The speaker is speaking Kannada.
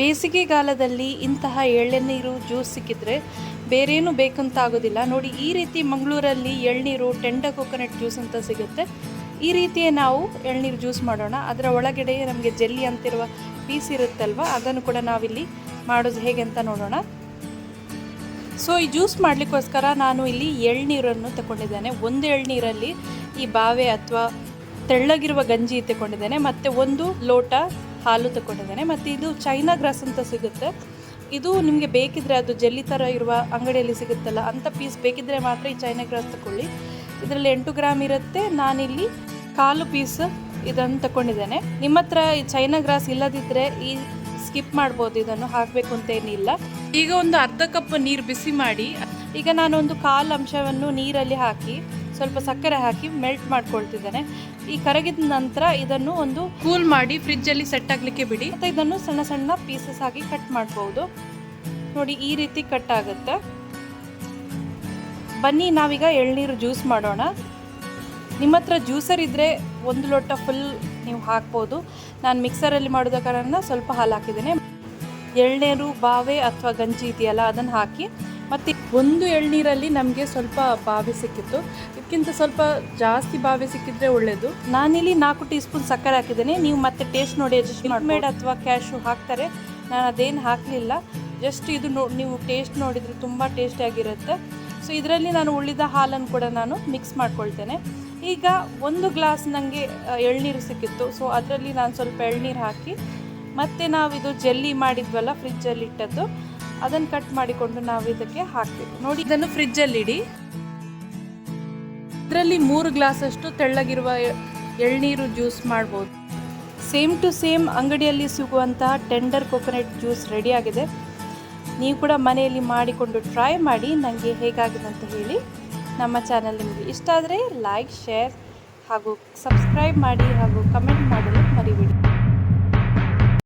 ಬೇಸಿಗೆಗಾಲದಲ್ಲಿ ಇಂತಹ ಎಳ್ಳೆನೀರು ಜ್ಯೂಸ್ ಸಿಕ್ಕಿದ್ರೆ ಬೇರೇನು ಬೇಕಂತ ಆಗೋದಿಲ್ಲ ನೋಡಿ, ಈ ರೀತಿ ಮಂಗಳೂರಲ್ಲಿ ಎಳ್ನೀರು ಟೆಂಡ ಕೋಕೋನಟ್ ಜ್ಯೂಸ್ ಅಂತ ಸಿಗುತ್ತೆ. ಈ ರೀತಿಯೇ ನಾವು ಎಳ್ನೀರು ಜ್ಯೂಸ್ ಮಾಡೋಣ. ಅದರ ಒಳಗಡೆ ನಮಗೆ ಜೆಲ್ಲಿ ಅಂತಿರುವ ಪೀಸ್ ಇರುತ್ತಲ್ವ, ಅದನ್ನು ಕೂಡ ನಾವಿಲ್ಲಿ ಮಾಡೋದು ಹೇಗೆ ಅಂತ ನೋಡೋಣ. ಸೊ, ಈ ಜ್ಯೂಸ್ ಮಾಡಲಿಕ್ಕೋಸ್ಕರ ನಾನು ಇಲ್ಲಿ ಎಳ್ನೀರನ್ನು ತಗೊಂಡಿದ್ದೇನೆ. ಒಂದು ಎಳ್ನೀರಲ್ಲಿ ಈ ಬಾವೆ ಅಥವಾ ತೆಳ್ಳಗಿರುವ ಗಂಜಿ ತಗೊಂಡಿದ್ದೇನೆ. ಮತ್ತು ಒಂದು ಲೋಟ ಹಾಲು ತಗೊಂಡಿದ್ದೇನೆ ಮತ್ತು ಇದು ಚೈನಾ ಗ್ರಾಸ್ ಅಂತ ಸಿಗುತ್ತೆ. ಇದು ನಿಮಗೆ ಬೇಕಿದ್ರೆ ಅದು ಜೆಲ್ಲಿ ಥರ ಇರುವ ಅಂಗಡಿಯಲ್ಲಿ ಸಿಗುತ್ತಲ್ಲ ಅಂಥ ಪೀಸ್ ಬೇಕಿದ್ರೆ ಮಾತ್ರ ಈ ಚೈನಾ ಗ್ರಾಸ್ ತಗೊಳ್ಳಿ ಇದರಲ್ಲಿ ಎಂಟು ಗ್ರಾಮ್ ಇರುತ್ತೆ. ನಾನಿಲ್ಲಿ ಕಾಲು ಪೀಸ್ ಇದನ್ನು ತಗೊಂಡಿದ್ದೇನೆ ನಿಮ್ಮ ಹತ್ರ ಈ ಚೈನಾ ಗ್ರಾಸ್ ಇಲ್ಲದಿದ್ದರೆ ಈ ಸ್ಕಿಪ್ ಮಾಡ್ಬೋದು, ಇದನ್ನು ಹಾಕಬೇಕು ಅಂತ ಏನಿಲ್ಲ. ಈಗ ಒಂದು ಅರ್ಧ ಕಪ್ ನೀರು ಬಿಸಿ ಮಾಡಿ, ಈಗ ನಾನು ಒಂದು ಕಾಲು ಅಂಶವನ್ನು ನೀರಲ್ಲಿ ಹಾಕಿ ಸ್ವಲ್ಪ ಸಕ್ಕರೆ ಹಾಕಿ ಮೆಲ್ಟ್ ಮಾಡ್ಕೊಳ್ತಿದ್ದಾನೆ. ಈ ಕರಗಿದ ನಂತರ ಇದನ್ನು ಒಂದು ಕೂಲ್ ಮಾಡಿ ಫ್ರಿಜ್ಜಲ್ಲಿ ಸೆಟ್ ಆಗಲಿಕ್ಕೆ ಬಿಡಿ. ಮತ್ತು ಇದನ್ನು ಸಣ್ಣ ಸಣ್ಣ ಪೀಸಸ್ ಆಗಿ ಕಟ್ ಮಾಡಬಹುದು ನೋಡಿ, ಈ ರೀತಿ ಕಟ್ ಆಗುತ್ತೆ. ಬನ್ನಿ, ನಾವೀಗ ಎಳ್ನೀರು ಜ್ಯೂಸ್ ಮಾಡೋಣ. ನಿಮ್ಮ ಹತ್ರ ಜ್ಯೂಸರ್ ಇದ್ದರೆ ಒಂದು ಲೋಟ ಫುಲ್ ನೀವು ಹಾಕ್ಬೋದು. ನಾನು ಮಿಕ್ಸರಲ್ಲಿ ಮಾಡೋದ ಕಾರಣ ಸ್ವಲ್ಪ ಹಾಲು ಹಾಕಿದ್ದೇನೆ. ಎಳ್ನೀರು, ಬಾವೆ ಅಥವಾ ಗಂಜಿ ಇದೆಯಲ್ಲ, ಅದನ್ನು ಹಾಕಿ ಮತ್ತು ಒಂದು ಎಳ್ನೀರಲ್ಲಿ ನಮಗೆ ಸ್ವಲ್ಪ ಬಾವಿ ಸಿಕ್ಕಿತ್ತು. ಇದಕ್ಕಿಂತ ಸ್ವಲ್ಪ ಜಾಸ್ತಿ ಬಾವಿ ಸಿಕ್ಕಿದ್ರೆ ಒಳ್ಳೆಯದು ನಾನಿಲ್ಲಿ ನಾಲ್ಕು ಟೀ ಸ್ಪೂನ್ ಸಕ್ಕರೆ ಹಾಕಿದ್ದೇನೆ. ನೀವು ಮತ್ತೆ ಟೇಸ್ಟ್ ನೋಡಿ ಅಡ್ಜಸ್ಟ್ ಮೇಡ್ ಅಥವಾ ಕ್ಯಾಶು ಹಾಕ್ತಾರೆ. ನಾನು ಅದೇನು ಹಾಕಲಿಲ್ಲ. ಜಸ್ಟ್ ಇದು ನೋ ನೀವು ಟೇಸ್ಟ್ ನೋಡಿದರೆ ತುಂಬ ಟೇಸ್ಟಿಯಾಗಿರುತ್ತೆ ಸೊ ಇದರಲ್ಲಿ ನಾನು ಉಳಿದ ಹಾಲನ್ನು ಕೂಡ ನಾನು ಮಿಕ್ಸ್ ಮಾಡ್ಕೊಳ್ತೇನೆ. ಈಗ ಒಂದು ಗ್ಲಾಸ್ ನನಗೆ ಎಳ್ನೀರು ಸಿಕ್ಕಿತ್ತು. ಸೊ ಅದರಲ್ಲಿ ನಾನು ಸ್ವಲ್ಪ ಎಳ್ನೀರು ಹಾಕಿ, ಮತ್ತು ನಾವು ಇದು ಜೆಲ್ಲಿ ಮಾಡಿದ್ವಲ್ಲ ಫ್ರಿಜ್ಜಲ್ಲಿ ಇಟ್ಟದ್ದು. ಅದನ್ನು ಕಟ್ ಮಾಡಿಕೊಂಡು ನಾವು ಇದಕ್ಕೆ ಹಾಕಬೇಕು ನೋಡಿ, ಇದನ್ನು ಫ್ರಿಜ್ಜಲ್ಲಿ ಇಡಿ. ಇದರಲ್ಲಿ ಮೂರು ಗ್ಲಾಸಷ್ಟು ತೆಳ್ಳಗಿರುವ ಎಳ್ನೀರು ಜ್ಯೂಸ್ ಮಾಡ್ಬೋದು. ಸೇಮ್ ಟು ಸೇಮ್ ಅಂಗಡಿಯಲ್ಲಿ ಸಿಗುವಂತಹ ಟೆಂಡರ್ ಕೊಕೊನಟ್ ಜ್ಯೂಸ್ ರೆಡಿಯಾಗಿದೆ ನೀವು ಕೂಡ ಮನೆಯಲ್ಲಿ ಮಾಡಿಕೊಂಡು ಟ್ರೈ ಮಾಡಿ ನನಗೆ ಹೇಗಾಗಿದೆ ಅಂತ ಹೇಳಿ ನಮ್ಮ ಚಾನಲ್ ನಿಮಗೆ ಇಷ್ಟ ಆದರೆ ಲೈಕ್ ಶೇರ್ ಹಾಗೂ ಸಬ್ಸ್ಕ್ರೈಬ್ ಮಾಡಿ ಹಾಗೂ ಕಮೆಂಟ್ ಮಾಡಲು ಮರಿಬೇಡಿ.